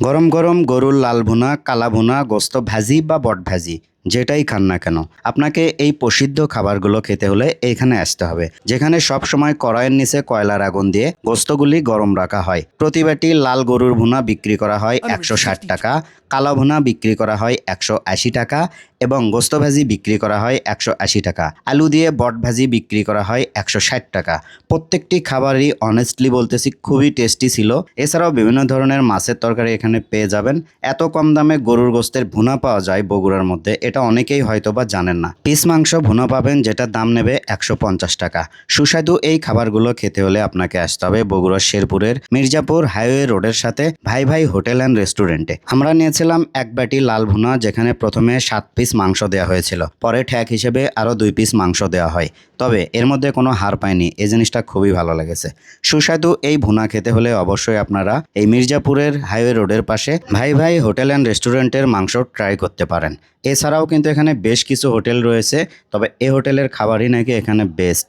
গরম গরম গরুর লাল ভুনা কালা ভুনা গোস্ত ভাজি বা বট ভাজি। যেটাই খান না কেন আপনাকে এই প্রসিদ্ধ খাবারগুলো খেতে হলে এইখানে আসতে হবে যেখানে সব সময় কড়াইয়ের নিচে কয়লার আগুন দিয়ে গোস্তগুলি গরম রাখা হয়। প্রতি বাটি লাল গরুর ভুনা বিক্রি করা হয় একশো ষাট টাকা কালো ভুনা বিক্রি করা হয় একশো আশি টাকা এবং গোস্ত ভাজি বিক্রি করা হয় একশো আশি টাকা। আলু দিয়ে বট ভাজি বিক্রি করা হয় একশো ষাট টাকা। প্রত্যেকটি খাবারই অনেস্টলি বলতেছি খুবই টেস্টি ছিল। এছাড়াও বিভিন্ন ধরনের মাছের তরকারি এখানে পেয়ে যাবেন। এত কম দামে গরুর গোস্তের ভুনা পাওয়া যায় বগুড়ার মধ্যে এটা অনেকেই হয়তো বা জানেন না। পিস মাংস ভুনা পাবেন যেটার দাম নেবে একশো পঞ্চাশ টাকা। সুস্বাদু এই খাবারগুলো খেতে হলে আপনাকে আসতে হবে বগুড়া শেরপুরের মির্জাপুর হাইওয়ে রোডের সাথে ভাই ভাই হোটেল অ্যান্ড রেস্টুরেন্টে। আমরা নিয়েছিলাম এক বাটি লাল ভুনা, যেখানে প্রথমে সাত পিস মাংস দেওয়া হয়েছিল। পরে ঠ্যাক হিসেবে আরও দুই পিস মাংস দেওয়া হয়। তবে এর মধ্যে কোনো হার পায়নি এই জিনিসটা খুবই ভালো লেগেছে। সুস্বাদু এই ভুনা খেতে হলে অবশ্যই আপনারা এই মির্জাপুরের হাইওয়ে রোডের পাশে ভাই ভাই হোটেল অ্যান্ড রেস্টুরেন্টের মাংস ট্রাই করতে পারেন। এছাড়াও কিন্তু এখানে বেশ কিছু হোটেল রয়েছে তবে এই হোটেলের খাবারই নাকি এখানে বেস্ট